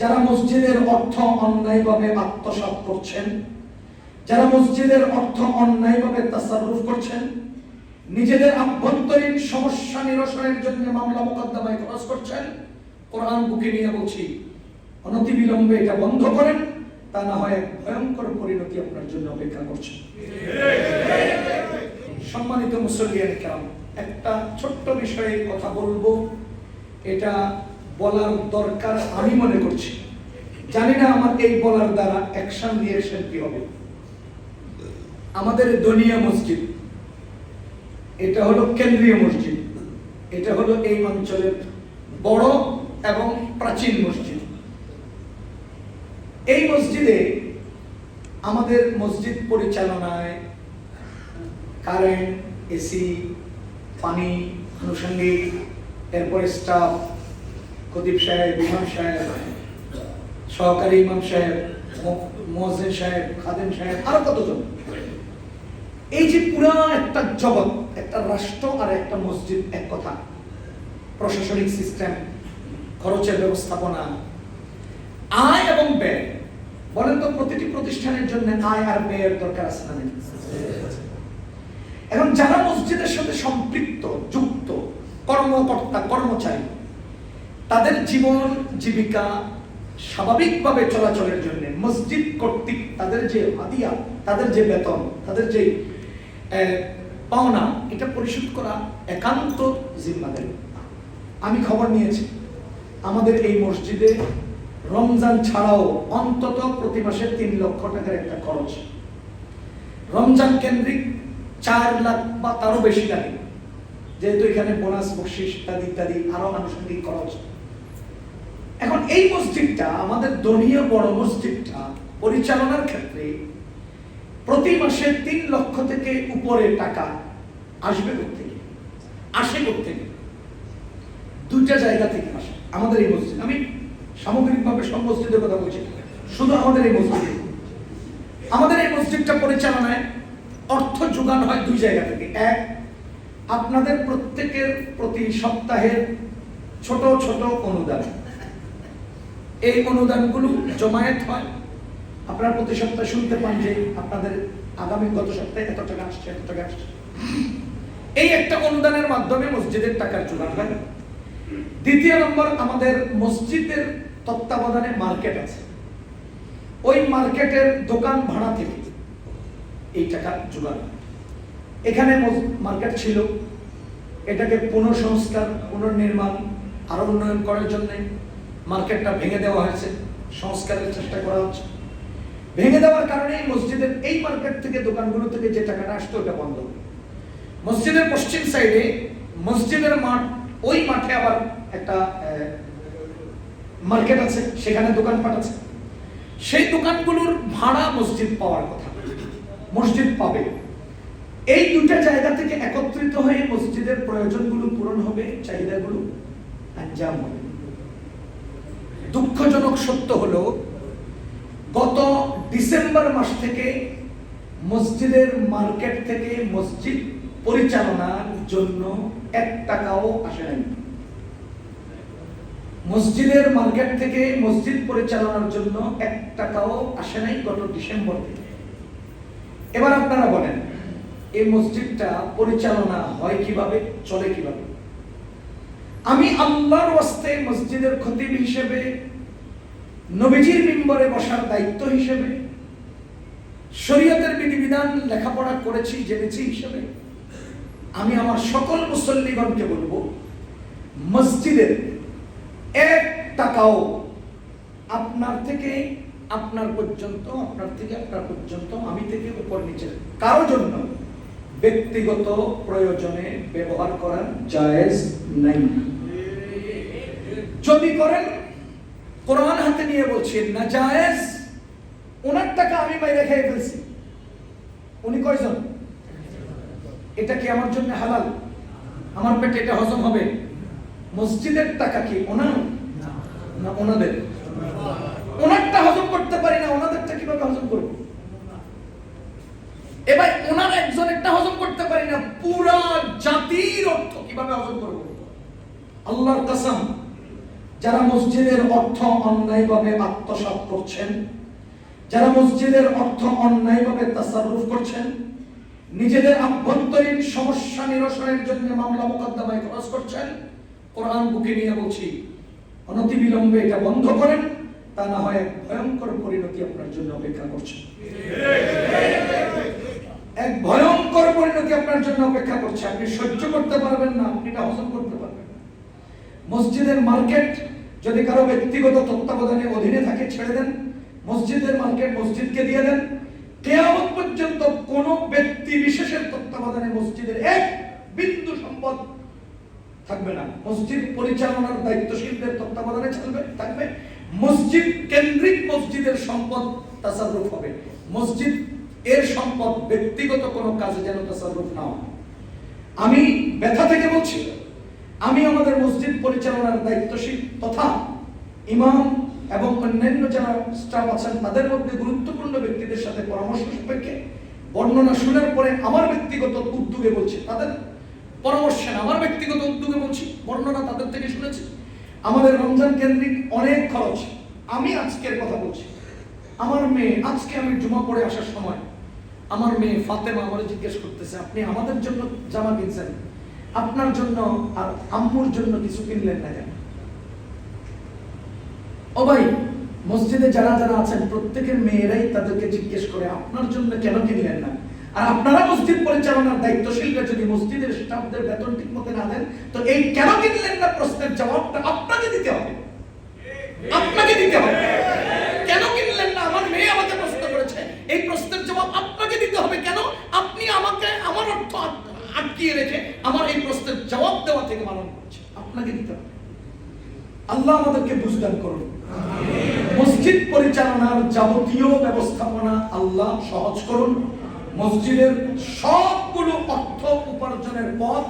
যারা মসজিদের অর্থ অন্যায়ভাবে আত্মসাৎ করছেন, যারা মসজিদের অর্থ অন্যায়ভাবে তাসারুফ করছেন, নিজেদের আভ্যন্তরীণ সমস্যা নিরসনের জন্য মামলা মোকদ্দমায় খরচ করছেন, কোরআন বুকে নিয়ে বলছি অনতি বিলম্বে এটা বন্ধ করেন, তা না হয় এক ভয়ঙ্কর পরিণতি আপনার জন্য অপেক্ষা করছে। সম্মানিত মুসল্লিয়ান কেরাম, একটা ছোট্ট বিষয়ে কথা বলব। এটা বলার দরকার আমি মনে করছি। জানি না আমার এই বলার দ্বারা অ্যাকশন রিয়েকশন কি হবে। আমাদের দনিয়া মসজিদ, এটা হলো কেন্দ্রীয় মসজিদ, এটা হলো এই অঞ্চলের বড় এবং প্রাচীন মসজিদ। এই মসজিদে আমাদের মসজিদ পরিচালনায় কারেন্ট এসি পানি, আনুষঙ্গিক, এরপরে স্টাফ খতিব সাহেব, ইমাম সাহেব, সহকারী ইমাম সাহেব মহসিন সাহেব, খাদেম সাহেব, আরও কতজন? এই যে পুরা একটা জগৎ, একটা রাষ্ট্র আর একটা মসজিদ এক কথা। প্রশাসনিক সিস্টেম, খরচের ব্যবস্থাপনা, আয় এবং ব্যয়। বলেন তো প্রতিটি প্রতিষ্ঠানের জন্য আয় আর ব্যয়ের দরকার আছে না এখন যারা মসজিদের সাথে সম্পৃক্ত, যুক্ত, কর্মকর্তা, কর্মচারী তাদের জীবন, জীবিকা স্বাভাবিকভাবে চলাচলের জন্য মসজিদ কর্তৃক তাদের যে হাদিয়া, তাদের যে বেতন, তাদের যে পাওনা, এটা পরিশোধ করা একান্ত জিম্মাদারি। আমি খবর নিয়েছি, আমাদের এই মসজিদে রমজান ছাড়াও অন্তত প্রতি মাসে তিন লক্ষ টাকার একটা খরচ। রমজান কেন্দ্রিক চার লাখ বা তারও বেশি লাগে। যেহেতু এখানে বোনাস, বকশিস ইত্যাদি ইত্যাদি আরও আনুষঙ্গিক খরচ। এখন এই মসজিদটা আমাদের দলীয় বড় মসজিদটা পরিচালনার ক্ষেত্রে প্রতি মাসে তিন লক্ষ থেকে উপরে টাকা আসবে থেকে? আসে থেকে? দুইটা জায়গা থেকে আসে। আমাদের এই মসজিদ। আমি সামগ্রিকভাবে সব মসজিদের কথা বলছি। শুধু আমাদের এই মসজিদ। আমাদের এই মসজিদটা পরিচালনায় অর্থ যোগান হয় দুই জায়গা থেকে। এক, আপনাদের প্রত্যেকের প্রতি সপ্তাহের ছোট ছোট অনুদান। এই অনুদানগুলো জমায়েত হয়। আপনারা প্রতি সপ্তাহে শুনতে পান যে আপনাদের আগামী গত সপ্তাহে এত টাকা আসছে, এত টাকা আসছে। এই একটা অনুদানের মাধ্যমে মসজিদের টাকার জোগান হয়। দ্বিতীয় নম্বর, আমাদের মসজিদের তত্ত্বাবধানে মার্কেট আছে। ওই মার্কেটের দোকান ভাড়া থেকে এই টাকা জোগান এখানে মার্কেট ছিল। এটাকে পুনঃসংস্কার, পুনর্নির্মাণ, আরও উন্নয়ন করার জন্য মার্কেটটা ভেঙে দেওয়া হয়েছে, সংস্কারের চেষ্টা করা হচ্ছে। ভেঙে দেওয়ার কারণে মসজিদের এই মার্কেট থেকে, দোকানগুলো থেকে যে টাকাটা আসতো, ওটা বন্ধ। মসজিদের পশ্চিম সাইডে মসজিদের মাঠ, ওই মাঠে আবার একটা মার্কেট আছে, সেখানে দোকানপাট আছে। সেই দোকানগুলোর ভাড়া মসজিদ পাওয়ার কথা। মসজিদ পাবে। এই দুটা জায়গা থেকে একত্রিত হয়ে মসজিদের প্রয়োজনগুলো পূরণ হবে, চাহিদাগুলো আঞ্জাম হবে। দুঃখজনক সত্য হলো, গত ডিসেম্বর মাস থেকে মসজিদের মার্কেট থেকে মসজিদ পরিচালনার জন্য এক টাকাও আসে নাই। মসজিদের মার্কেট থেকে মসজিদ পরিচালনার জন্য এক টাকাও আসে নাই গত ডিসেম্বর থেকে। এবার আপনারা বলেন, এই মসজিদটা পরিচালনা হয় কীভাবে, চলে কীভাবে? আমি আল্লাহর ওয়াস্তে মসজিদের খতিব হিসেবে, নবীজির মিম্বরে বসার দায়িত্ব হিসেবে, শরীয়তের বিধিবিধান লেখাপড়া করেছি, জেনেছি হিসেবে, আমি আমার সকল মুসল্লিগণকে বলব, মসজিদের এক টাকাও আপনার থেকে আপনার পর্যন্ত, আপনার থেকে আপনার পর্যন্ত, আমি থেকে উপর নিচে। কারও জন্য ব্যক্তিগত প্রয়োজনে ব্যবহার করার জায়েজ নাই। যদি করেন, কোরআন হাতে নিয়ে বলছি না, জায়েজ। ওনার টাকা আমি বাইরে খেয়ে ফেলছি। উনি কয়জন? এটা কি আমার জন্য হালাল? আমার পেটে এটা হজম হবে? মসজিদের টাকা কি ওনার? না, ওনাদের? ওনারটা হজম করতে পারি না, ওনাদেরটা কীভাবে হজম করব? এবার ওনার একজনেরটা হজম করতে পারি না, পুরা জাতির অর্থ কীভাবে হজম করব? আল্লাহর কসম যারা মসজিদের অর্থ অন্যায়ভাবে আত্মসাৎ করছেন, যারা মসজিদের অর্থ অন্যায়ভাবে তাসারুফ করছেন, নিজেদের আভ্যন্তরীণ সমস্যা নিরসনের জন্য মামলা মোকদ্দমায় খরচ করছেন, কোরআন বুকে নিয়ে বলছি অনতি বিলম্বে এটা বন্ধ করেন, তা না হয় ভয়ঙ্কর পরিণতি আপনার জন্য অপেক্ষা করছে। এক ভয়ঙ্কর পরিণতি আপনার জন্য অপেক্ষা করছে। আপনি সহ্য করতে পারবেন না, আপনি এটা হজম করতে পারবেন না। মসজিদের মার্কেট যদি কারও ব্যক্তিগত তত্ত্বাবধানের অধীনে থাকে, ছেড়ে দেন। মসজিদের মার্কেট মসজিদকে দিয়ে দেন। কেয়ামত পর্যন্ত কোন ব্যক্তি বিশেষের তত্ত্বাবধানে মসজিদের এক বিন্দু সম্পদ থাকবে না। মসজিদ পরিচালনার দায়িত্বশীলদের তত্ত্বাবধানে চলবে থাকবে। মসজিদ কেন্দ্রিক মসজিদের সম্পদ তাসারুফ হবে। মসজিদ এর সম্পদ ব্যক্তিগত কোনো কাজে যেন তাসারুফ না হয়। আমি ব্যথা থেকে বলছি আমি আমাদের মসজিদ পরিচালনার দায়িত্বশীল তথা ইমাম এবং অন্যান্য যারা স্টাফ আছেন, তাদের মধ্যে গুরুত্বপূর্ণ ব্যক্তিদের সাথে পরামর্শ সাপেক্ষে বর্ণনা শোনার পরে আমার ব্যক্তিগত উদ্যোগে বলছি, তাদের পরামর্শে আমার ব্যক্তিগত উদ্যোগে বলছি, বর্ণনা তাদের থেকে শুনেছি। আমাদের রমজান কেন্দ্রিক অনেক খরচ, আমি আজকের কথা বলছি। আমার মেয়ে, আজকে আমি জমা পড়ে আসার সময়, আমার মেয়ে ফাতেমা আমার জিজ্ঞেস করতেছে, আপনি আমাদের জন্য জামা কিনছেন? আপনার জন্য আর আম্মুর জন্য কিছু কিনলেন না কেন? ও ভাই, মসজিদে যারা যারা আছেন, প্রত্যেকের মেয়েরাই তাদেরকে জিজ্ঞেস করে, আপনার জন্য কেন কিনলেন না? আর আপনারা মসজিদ পরিচালনার দায়িত্বশীলরা যদি মসজিদের স্টাফদের বেতন ঠিক মতো না দেন, তো এই কেন কিনলেন না প্রশ্নের জবাবটা আপনাকে দিতে হবে। আপনাকে দিতে হবে কেন কিনলেন না আমার মেয়ে আমাকে প্রশ্ন করেছে এই প্রশ্নের জবাব আপনাকে দিতে হবে কেন আপনি আমাকে আমার অর্থ আট- আটকিয়ে রেখে আমার এই প্রশ্নের জবাব দেওয়া থেকে পালন করছে। আপনাকে দিতে হবে। আল্লাহ আমাদেরকে বুঝদান করুন। মসজিদ পরিচালনার যাবতীয় ব্যবস্থাপনা আল্লাহ সহজ করুন। মসজিদের সবগুলো অর্থ উপার্জনের পথ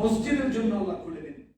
মসজিদের জন্য আল্লাহ।